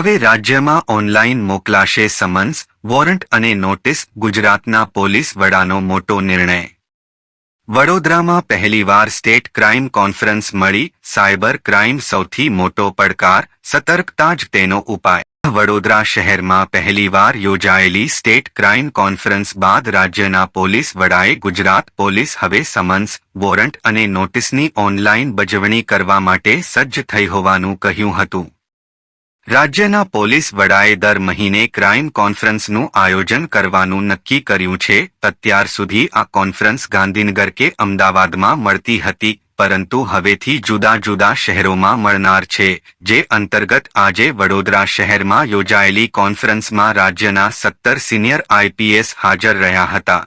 હવે રાજ્યમાં ઓનલાઈન મોકલાશે સમન્સ, વોરંટ અને નોટિસ ગુજરાતના પોલીસ વડાનો મોટો નિર્ણય. વડોદરામાં પહેલીવાર સ્ટેટ ક્રાઇમ કોન્ફરન્સ મળી, સાયબર ક્રાઇમ સૌથી મોટો પડકાર, સતર્કતા જ તેનો ઉપાય. વડોદરા શહેરમાં પહેલીવાર યોજાયેલી સ્ટેટ ક્રાઇમ કોન્ફરન્સ બાદ રાજ્યના પોલીસ વડાએ ગુજરાત પોલીસ હવે સમન્સ, વોરંટ અને નોટિસની ઓનલાઈન બજવણી કરવા માટે સજ્જ થઈ હોવાનું કહ્યું હતું. રાજ્યના પોલીસ વડાએ દર મહિને ક્રાઇમ કોન્ફરન્સનું આયોજન કરવાનું નક્કી કર્યું છે. અત્યાર સુધી આ કોન્ફરન્સ ગાંધીનગર કે અમદાવાદમાં મળતી હતી, પરંતુ હવેથી જુદા જુદા શહેરોમાં મળનાર છે, જે અંતર્ગત આજે વડોદરા શહેરમાં યોજાયેલી કોન્ફરન્સમાં રાજ્યના સત્તર સિનિયર આઈપીએસ હાજર રહ્યા હતા.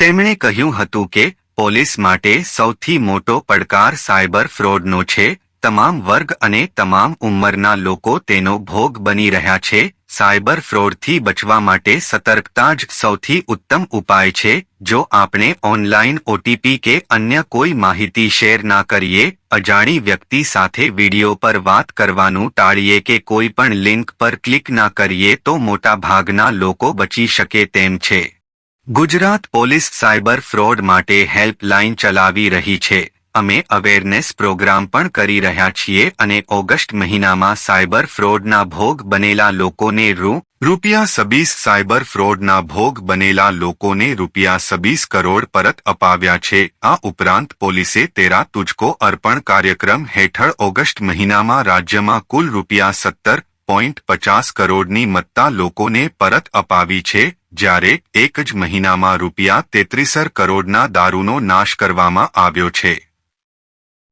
તેમણે કહ્યું હતું કે, પોલીસ માટે સૌથી મોટો પડકાર સાયબર ફ્રોડનો છે તમામ વર્ગ અને તમામ ઉંમરના લોકો તેનો ભોગ બની રહ્યા છે. સાયબર ફ્રોડથી બચવા માટે સતર્કતા જ સૌથી ઉત્તમ ઉપાય છે. જો આપણે ઓનલાઈન ઓટીપી કે અન્ય કોઈ માહિતી શેર ના કરીએ, અજાણી વ્યક્તિ સાથે વિડિયો પર વાત કરવાનું ટાળીએ કે કોઈ પણ લિંક પર ક્લિક ના કરીએ તો મોટા ભાગના લોકો બચી શકે તેમ છે. ગુજરાત પોલીસ સાયબર ફ્રોડ માટે હેલ્પલાઇન ચલાવી રહી છે. અમે અવેરનેસ પ્રોગ્રામ પણ કરી રહ્યા છીએ અને ઓગસ્ટ મહિનામાં સાયબર ફ્રોડના ભોગ બનેલા લોકોને રૂ, રૂપિયા સબીસ સાયબર ફ્રોડના ભોગ બનેલા લોકોને રૂપિયા સબીસ કરોડ પરત અપાવ્યા છે. આ ઉપરાંત પોલીસે તેરા તુજકો અર્પણ કાર્યક્રમ હેઠળ ઓગસ્ટ મહિનામાં રાજ્યમાં કુલ રૂપિયા સત્તર પોઈન્ટ પચાસ કરોડની મત્તા લોકોને પરત અપાવી છે, જ્યારે એક જ મહિનામાં રૂપિયા તેત્રીસર કરોડના દારૂનો નાશ કરવામાં આવ્યો છે.